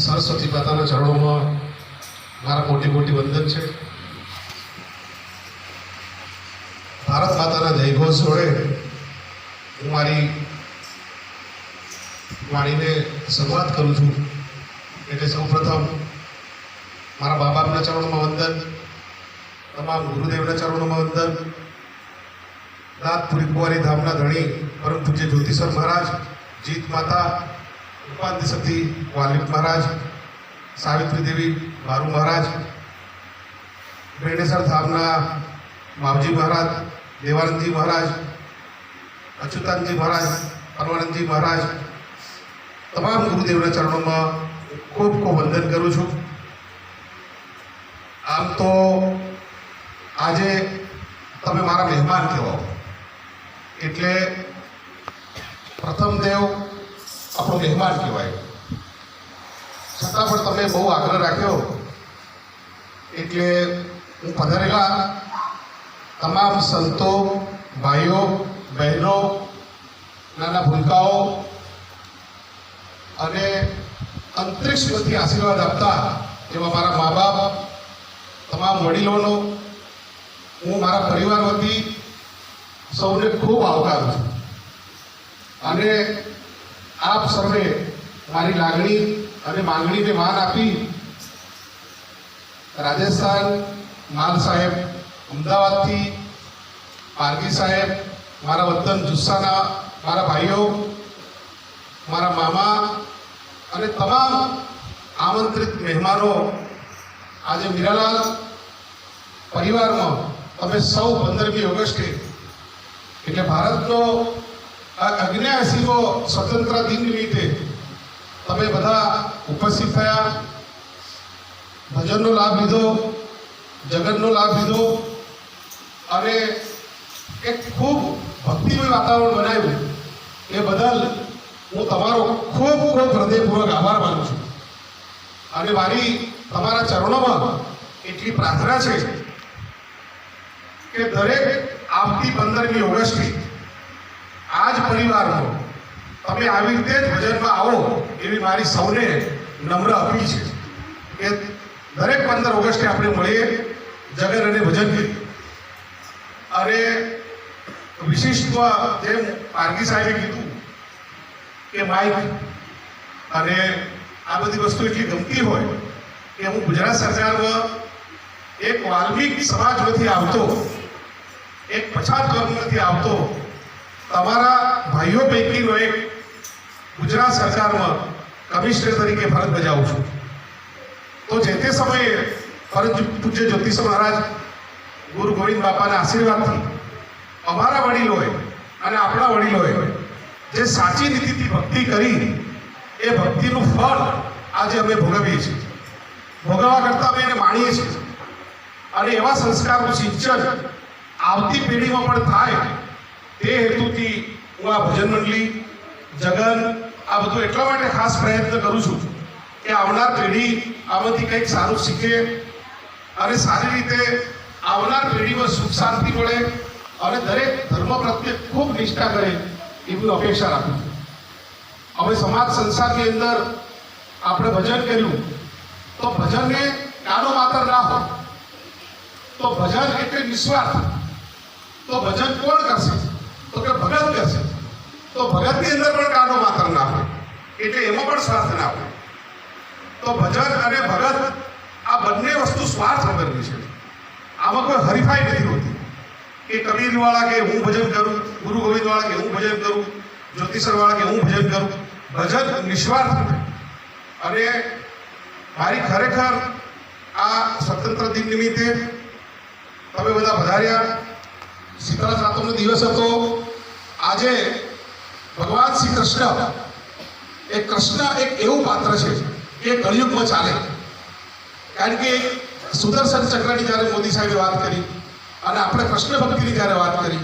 સરસ્વતી માતાના ચરણોમાં મારા મોટી મોટી વંદન છે. ભારત માતાના જયઘોષ જોડે હું મારી વાણીને શરૂઆત કરું છું. એટલે સૌપ્રથમ મારા મા બાપના ચરણોમાં વંદન, તમામ ગુરુદેવના ચરણોમાં વંદન નાથપુરી કુંવારી ધામના ધણી પરમ પૂજ્ય જ્યોતિષર મહારાજ, જીત માતા ઉપાંતિ સતી વાલિદ મહારાજ, સાવિત્રી દેવી, મારુ મહારાજ બેણેસર ધામના માવજી મહારાજ, દેવાનંદજી મહારાજ અચ્યુતાનજી મહારાજ, પરમાનંદજી મહારાજ, તમામ ગુરુદેવના ચરણોમાં ખૂબ ખૂબ વંદન કરું છું. આમ તો આજે તમે મારા મહેમાન કહેવાઓ. એટલે પ્રથમ દેવ આપણો મહેમાન કહેવાય. છતાં પણ તમે બહુ આગ્રહ રાખ્યો. એટલે હું પધારેલા તમામ સંતો, ભાઈઓ, બહેનો, નાના ભૂલકાઓ અને અંતરિક્ષમાંથી આશીર્વાદ આપતા એવા મારા મા બાપ તમામ વડીલોનો હું મારા પરિવાર વતી સૌને ખૂબ આવકારું છું. અને આપ સર્વે મારી લાગણી અને માંગણીને માન આપી રાજસ્થાન માલ સાહેબ, અમદાવાદથી પારગી સાહેબ, મારા વતન જુસ્સાના, મારા ભાઈઓ, મારા મામા અને તમામ આમંત્રિત મહેમાનો, આજે મીરાલાલ પરિવારમાં તમે સૌ પંદરમી ઓગસ્ટે, એટલે ભારતનો આ અગ્નેયાસીમો સ્વતંત્ર દિન નિમિત્તે તમે બધા ઉપસ્થિત થયા. ભજનનો લાભ લીધો જગનનો લાભ લીધો અને એક ખૂબ ભક્તિમય વાતાવરણ બનાવ્યું. એ બદલ હું તમારો ખૂબ ખૂબ હૃદયપૂર્વક આભાર માનું છું. અને મારી તમારા ચરણોમાં એટલી પ્રાર્થના છે કે દરેક આવતી પંદરમી ઓગસ્ટે આ જ પરિવારનો તમે આવી રીતે જ ભજનમાં આવો એવી મારી સૌને નમ્ર અપીલ છે કે દરેક પંદર ઓગસ્ટે આપણે મળીએ, જગન અને ભજન કરીએ અને વિશિષ્ટ જેમ પારગી સાહેબે કીધું કે માઇક અને આ બધી વસ્તુ એટલી ગમતી હોય કે હું ગુજરાત સરકારમાં એક વાલ્મિક સમાજમાંથી આવતો, એક પછાત વર્ગમાંથી આવતો તમારા ભાઈઓ પૈકીનો એક ગુજરાત સરકારમાં કમિશનર તરીકે ફરજ બજાવું છું. તો જે તે સમયે ફરજ પૂજ્ય જ્યોતિષ મહારાજ ગુરુ ગોવિંદ બાપાના આશીર્વાદથી અમારા વડીલોએ અને આપણા વડીલોએ જે સાચી નીતિથી ભક્તિ કરી, એ ભક્તિનું ફળ આજે અમે ભોગવીએ છીએ. ભોગવવા કરતાં અમે એને માણીએ છીએ. અને એવા સંસ્કારનું સિંચન આવતી પેઢીમાં પણ થાય તે હેતુથી હું આ ભજન મંડળી, જગન, આ બધું એટલા માટે ખાસ પ્રયત્ન કરું છું કે આવનાર પેઢી આમાંથી કંઈક સારું શીખે અને સારી રીતે આવનાર પેઢીમાં સુખ શાંતિ મળે અને દરેક ધર્મ પ્રત્યે ખૂબ નિષ્ઠા કરે એવી અપેક્ષા રાખું છું. હવે સમાજ સંસારની અંદર આપણે ભજન કર્યું, તો ભજનને નાનો માત્ર ના હોય, તો ભજન એટલે નિસ્વાર્થ, તો ભજન કોણ કરશે? તો કે ભગત કરશે તો ભગતની અંદર પણ કાનો માત્ર ના હોય એટલે એમાં પણ સ્વાર્થ ના હોય તો ભજન અને ભગત, આ બંને વસ્તુ સ્વાર્થ વગરની છે. આમાં કોઈ હરીફાઈ નથી હોતી. કે કબીરવાળા કે હું ભજન કરું, ગુરુ ગોવિંદવાળા કે હું ભજન કરું, જ્યોતિષરવાળા કે હું ભજન કરું. ભજન નિસ્વાર્થ અને મારી ખરેખર આ સ્વતંત્ર દિન નિમિત્તે તમે બધા વધાર્યા શીતળા સાતમનો દિવસ હતો. આજે ભગવાન શ્રી કૃષ્ણ એ કૃષ્ણ એક એવું પાત્ર છે કે કળિયુગમાં ચાલે. કારણ કે સુદર્શન ચક્રની જ્યારે મોદી સાહેબે વાત કરી અને આપણે કૃષ્ણ ભક્તિની જ્યારે વાત કરી,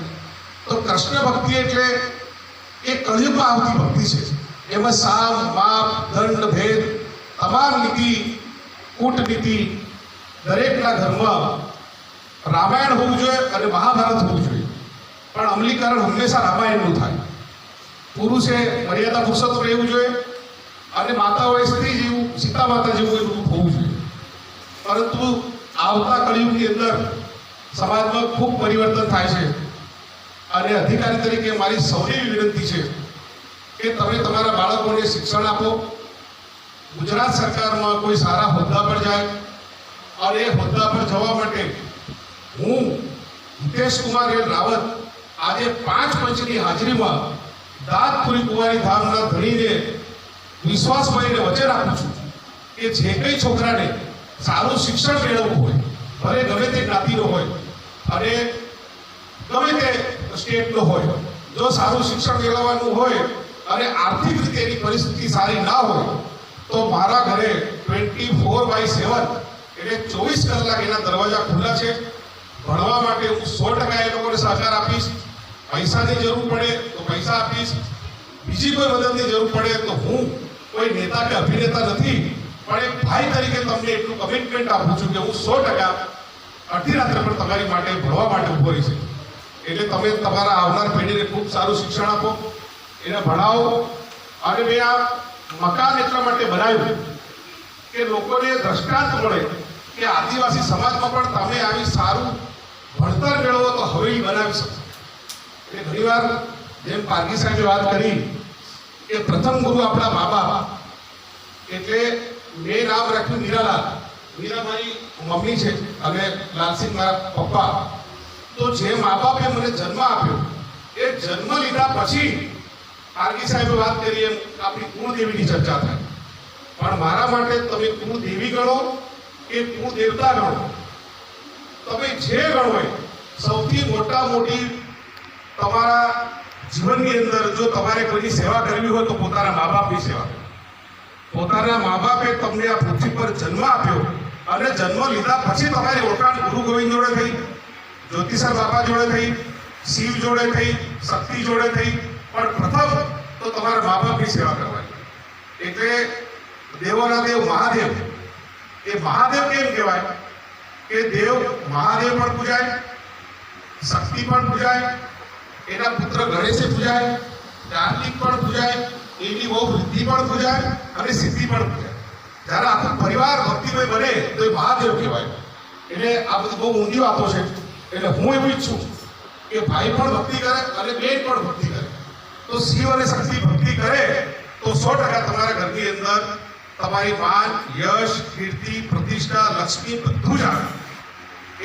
તો કૃષ્ણ ભક્તિ એટલે એ કળિયુગમાં આવતી ભક્તિ છે. એમાં સામ, માપ, દંડ, ભેદ, તમામ નીતિ, કૂટનીતિ દરેકના ધર્મ રામાયણ હોવું જોઈએ અને મહાભારત હોવું જોઈએ. પણ અમલીકરણ હંમેશા રામાયણનું થાય. પુરુષે મર્યાદા પુરુષત્વ રહેવું જોઈએ અને માતાઓએ સ્ત્રી જેવું, સીતા માતા જેવું એ બધું હોવું જોઈએ. પરંતુ આવતા કળિયુગની અંદર સમાજમાં ખૂબ પરિવર્તન થાય છે. અને અધિકારી તરીકે મારી સૌની વિનંતી છે કે તમે તમારા બાળકોને શિક્ષણ આપો. ગુજરાત સરકારમાં કોઈ સારા હોદ્દા પર જાય અને એ હોદ્દા પર જવા માટે હું હિતેશ કુમાર રાવત આજે પાંચ પંચની હાજરીમાં દાતપુરી કુંવારી ધામના ધણીને વિશ્વાસ કરીને વચન આપું છું કે જે કંઈ છોકરાને સારું શિક્ષણ મેળવવું હોય, ભલે ગમે તે જ્ઞાતિનો હોય અને ગમે તે સ્ટેટનો હોય, જો સારું શિક્ષણ મેળવવાનું હોય અને આર્થિક રીતે એની પરિસ્થિતિ સારી ના હોય, તો મારા ઘરે ટ્વેન્ટી ફોર બાય સેવન એટલે ચોવીસ કલાક એના દરવાજા ખુલ્લા છે. ભણવા માટે હું સો ટકા એ લોકોને સહકાર આપીશ. પૈસાની જરૂર પડે તો પૈસા આપીશ. બીજી કોઈ મદદની જરૂર પડે તો હું કોઈ નેતા કે અભિનેતા નથી. પણ એક ભાઈ તરીકે તમને એટલું કમિટમેન્ટ આપું છું કે હું સો ટકા અડધી રાત્રે પણ તમારી માટે ભણવા માટે ઊભો રહીશ એટલે તમે તમારા આવનાર પેઢીને ખૂબ સારું શિક્ષણ આપો. એને ભણાવો. અને મેં આ મકાન એટલા માટે બનાવ્યું કે લોકોને દ્રષ્ટાંત મળે કે આદિવાસી સમાજમાં પણ તમે આવી સારું ભણતર મેળવો તો હવે બનાવી શકશો. એટલે ઘણીવાર જેમ પારગી સાહેબે વાત કરી કે પ્રથમ ગુરુ આપણા મા બાપ. એટલે મેં નામ રાખ્યું મીરાલાલ. મીરા મારી મમ્મી છે અને લાલસિંહ મારા પપ્પા. તો જે મા બાપે મને જન્મ આપ્યો, એ જન્મ લીધા પછી પારગી સાહેબે વાત કરી એમ આપણી કુળદેવીની ચર્ચા થાય. પણ મારા માટે તમે કુળદેવી ગણો કે કુળદેવતા ગણો? તમે જે ગણો સૌથી મોટા મોટી તમારા જીવનની અંદર જો તમારે કોઈની સેવા કરવી હોય તો પોતાના મા બાપની સેવા પોતાના મા બાપે તમને આ પૃથ્વી પર જન્મ આપ્યો અને જન્મ લીધા પછી તમારી ઓળખાણ ગુરુ ગોવિંદ જોડે થઈ, જ્યોતિષર બાપા જોડે થઈ, શિવ જોડે થઈ, શક્તિ જોડે થઈ, પણ પ્રથમ તો તમારા મા બાપની સેવા કરવાની. એટલે દેવોના દેવ મહાદેવ. એ મહાદેવ કેમ કહેવાય? કે દેવ મહાદેવ પણ પૂજાય, શક્તિ પણ પૂજાય એના પુત્ર ગણેશે પૂજાય કાર્તિક પણ પૂજાય, એની બહુ વૃદ્ધિ પણ પૂજાય અને સિદ્ધિ પણ પૂજાય. જ્યારે આખો પરિવાર ભક્તિમય બને, તો એ મહાદેવ કહેવાય. એટલે આ બધી બહુ ઊંધી વાતો છે. એટલે હું એવું ઈચ્છું કે ભાઈ પણ ભક્તિ કરે અને બેન પણ ભક્તિ કરે. તો શિવ અને શક્તિ ભક્તિ કરે, તો સો ટકા તમારા ઘરની અંદર તમારી માન, યશ, કીર્તિ, પ્રતિષ્ઠા, લક્ષ્મી બધું જ આવે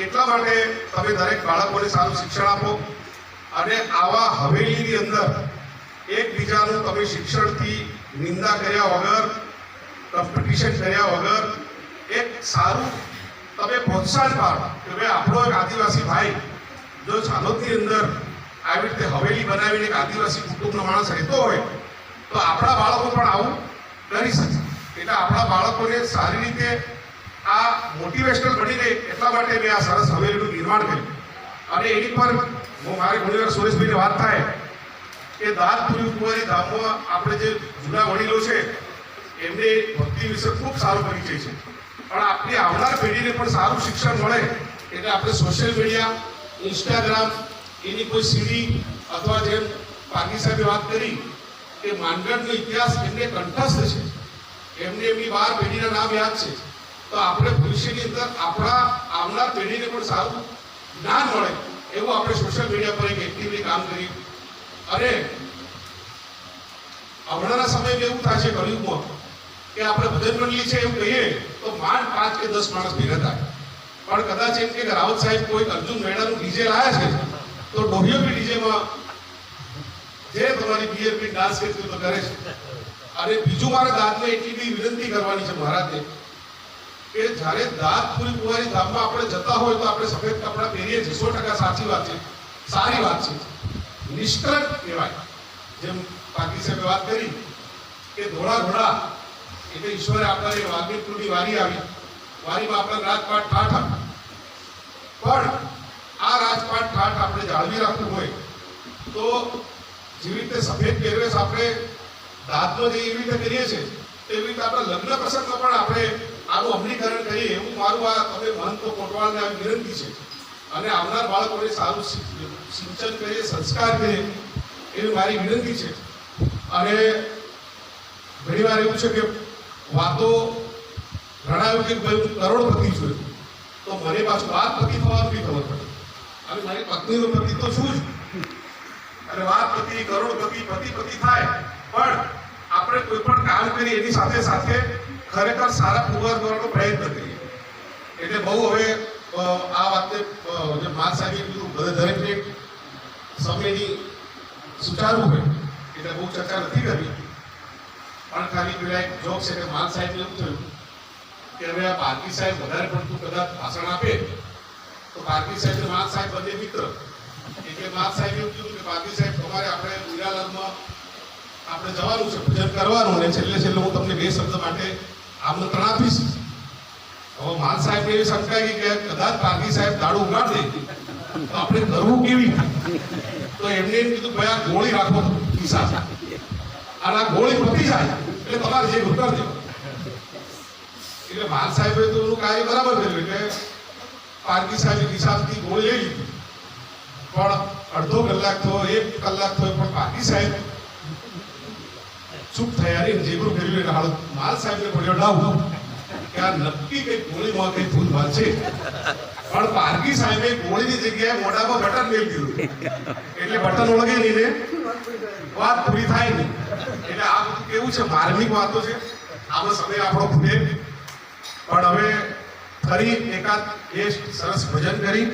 એટલા માટે તમે દરેક બાળકોને સારું શિક્ષણ આપો. અને આવા હવેલીની અંદર એકબીજાનું તમે શિક્ષણથી નિંદા કર્યા વગર કોમ્પિટિશન કર્યા વગર, એક સારું તમે પ્રોત્સાહન પાડો કે ભાઈ આપણો એક આદિવાસી ભાઈ જો ચાલોદની અંદર આવી રીતે હવેલી બનાવીને એક આદિવાસી કુટુંબનો માણસ રહેતો હોય, તો આપણા બાળકો પણ આવું કરી શકે. એટલે આપણા બાળકોને સારી રીતે આ મોટિવેશનલ બની રહે એટલા માટે મેં આ સરસ હવેલીનું નિર્માણ કર્યું. અને એની પર હું મારી ઘણીવાર સુરેશભાઈને વાત થાય કે દાંતપુરી કુંવારી ધામમાં આપણે જે જૂના વડીલો છે, એમને ભક્તિ વિશે ખૂબ સારો પરિચય છે. પણ આપણી આવનાર પેઢીને પણ સારું શિક્ષણ મળે એટલે આપણે સોશિયલ મીડિયા ઇન્સ્ટાગ્રામ એની કોઈ સીડી અથવા જેમ પાકી સાહેબે વાત કરી કે માનગઢનો ઇતિહાસ એમને કંઠસ્થ છે. એમને એમની બાર પેઢીના નામ યાદ છે. તો આપણે ભવિષ્યની અંદર આપણા આવનાર પેઢીને પણ સારું જ્ઞાન મળે. એવું આપણે સોશિયલ મીડિયા પર એક એક્ટિવલી કામ કરી. અને હમણાંના સમયમાં એવું થાય છે કળિયુગમાં કે આપણે ભજન મંડળી છે એવું કહીએ, તો માંડ પાંચ કે દસ માણસ ભેગા થાય. પણ કદાચ એમ કે રાવત સાહેબ કોઈ અર્જુન મેળાનું ડીજે લાયા છે, તો ડોહિયોપી ડીજેમાં જે તમારી બીએરપી ડાન્સ કરતી તો કરે છે. અને બીજું મારા દાદને એટલી બી વિનંતી કરવાની છે મહારાજને કે જ્યારે દાંત પૂરી કુંવારી ધામમાં આપણે જતા હોય તો આપણે સફેદ કપડાં પહેરીએ છીએ. સો ટકા સાચી વાત છે. સારી વાત છે. નિષ્કલંક કહેવાય. જેમ પાકી સાહેબે વાત કરી કે ધોળા ઘોડા એટલે ઈશ્વરે આપણા વાલ્મીક કુળની વારી આવી. વારીમાં આપણા રાજપાટ ઠાઠ આપ્યું પણ આ રાજપાટ ઠાઠ આપણે જાળવી રાખવું હોય તો જેવી રીતે સફેદ પહેરવેશ આપણે દાંતનો જે એવી રીતે કરીએ છીએ, તેવી રીતે આપણે લગ્ન પ્રસંગમાં પણ આપણે આનું અમલીકરણ કરીએ એવું મારું આ તમે મહંતો કોટવાળને આવી વિનંતી છે. અને આવનાર બાળકોને સારું સિંચન કરીએ, સંસ્કાર કરીએ, એવી મારી વિનંતી છે. અને ઘણીવાર એવું છે કે વાતો જણાવ્યું કે ભાઈ હું કરોડપતિ છું તો મને પાછું વાતપતિ થવાનું બી ખબર પડે. અને મારી પત્નીનો પતિ તો શું જ. અને વાતપતિ કરોડપતિ, પતિ પતિ થાય. પણ આપણે કોઈ પણ કામ કરીએ એની સાથે સાથે ખરેખર સારા પુરવાર કરવાનો પ્રયત્ન કરીએ. એટલે બહુ હવે આ વાતને અ, જે માન સાહેબે કીધું બધા દરેકને સમયની સુચારવું હોય એટલે બહુ ચર્ચા નથી કરી. પણ ખાલી પેલા એક જોક છે કે માન સાહેબ એવું થયું કે હવે આ બાકી સાહેબ વધારે પડતું કદાચ ભાષણ આપે તો બાકી સાહેબ માન સાહેબ બંને મિત્ર. એટલે માલ સાહેબ એવું કીધું કે બાકી સાહેબ તમારે આપણે મીરાલાલમાં આપણે જવાનું છે ભજન કરવાનું અને છેલ્લે છેલ્લે હું તમને બે શબ્દ માટે આમંત્રણ આપીશ હવે માન સાહેબ એવી શંકા કે કદાચ પારકી સાહેબ દાડું ઉગાડ દે તો આપણે કરવું કેવી? તો એમને એમ કીધું, ભાઈ, આ ગોળી રાખો ખિસ્સા અને આ ગોળી પતી જાય, એટલે તમારે જે ઉત્તર દે એટલે માન સાહેબે તો એનું કાર્ય બરાબર કર્યું, એટલે પારકી સાહેબ હિસાબથી ગોળી લઈ પણ અડધો કલાક થયો, એક કલાક થયો, પણ પારકી સાહેબ ચૂપ તૈયારી જે પણ કર્યું એટલે હાલ માલ સાહેબને પડ્યો ડાઉટ કે આ નક્કી કઈ ગોળીમાં કઈ ભૂલ ભાલ છે? પણ પારકી સાહેબે ગોળીની જગ્યાએ મોઢામાં બટન મેળ દીધું. એટલે બટન ઓળગે નહીં ને? વાત પૂરી થાય નહીં. એટલે આ બધું કેવું છે? માર્મિક વાતો છે. આમાં સમય આપણો ખૂટે. પણ હવે ફરી એકાદ એ સરસ ભજન કરી.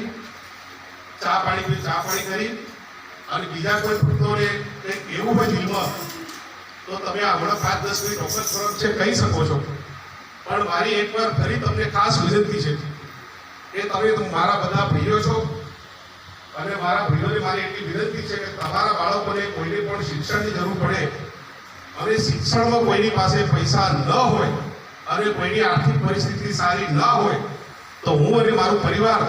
ચા પાણી ચા પાણી કરી. અને બીજા કોઈ ભક્તોને કંઈક એવું હોય દિલમાં તો તમે હમણાં પાંચ દસ મિનિટ વખત ફરક છે, કહી શકો છો. પણ મારી એકવાર ફરી તમને ખાસ વિનંતી છે. કે તમે મારા બધા ભાઈઓ છો અને મારા ભાઈઓને મારી એટલી વિનંતી છે કે તમારા બાળકોને કોઈને પણ શિક્ષણની જરૂર પડે. અને શિક્ષણમાં કોઈની પાસે પૈસા ન હોય અને કોઈની આર્થિક પરિસ્થિતિ સારી ન હોય, તો હું અને મારું પરિવાર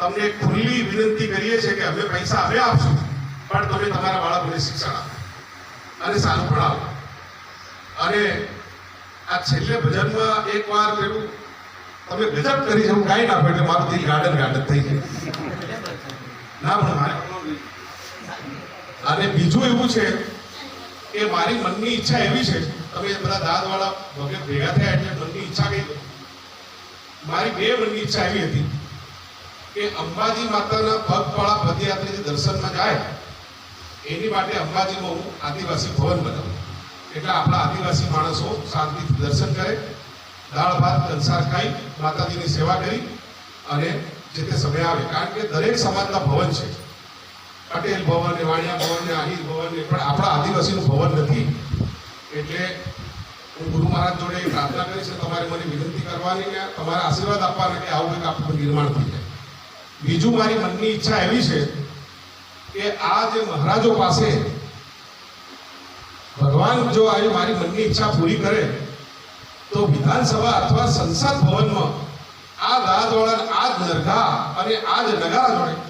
તમને ખુલ્લી વિનંતી કરીએ છીએ કે અમે પૈસા અમે આપશું, પણ તમે તમારા બાળકોને શિક્ષણ આપો. અને સારું ભણાવો. અને આ છેલ્લે ભજનમાં એકવાર પેલું તમે ગજબ કરી જવું ગાઈ નાખો એટલે મારું દિલ ગાર્ડન ગાર્ડન થઈ જાય. ના પણ અને બીજું એવું છે કે મારી મનની ઈચ્છા એવી છે, તમે બધા દાદવાળા વગેરે ભેગા થયા એટલે મનની ઈચ્છા કઈ મારી બે મનની ઈચ્છા એવી હતી કે અંબાજી માતાના પગપાળા પદયાત્રી દર્શનમાં જાય. એની માટે અંબાજીમાં હું આદિવાસી ભવન બનાવું. એટલે આપણા આદિવાસી માણસો શાંતિથી દર્શન કરે, દાળ ભાત કંસાર ખાઈ, માતાજીની સેવા કરી અને જે તે સમય આવે. કારણ કે દરેક સમાજના ભવન છે. પટેલ ભવન ને વાણિયા ભવન ને આહિર ભવન ને, પણ આપણા આદિવાસીનું ભવન નથી. એટલે હું ગુરુ મહારાજ જોડે પ્રાર્થના કરીશ તમારે મને વિનંતી કરવાની કે તમારા આશીર્વાદ આપવાના કે આવું કંઈક આપણું નિર્માણ થઈ જાય. બીજું મારી મનની ઈચ્છા એવી છે કે આ જે મહારાજો પાસે ભગવાન જો આજે મારી મનની ઈચ્છા પૂરી કરે, તો વિધાનસભા અથવા સંસદ ભવનમાં આ દાદવાળા આ જ નરઘા અને આ જ નગારા જોડે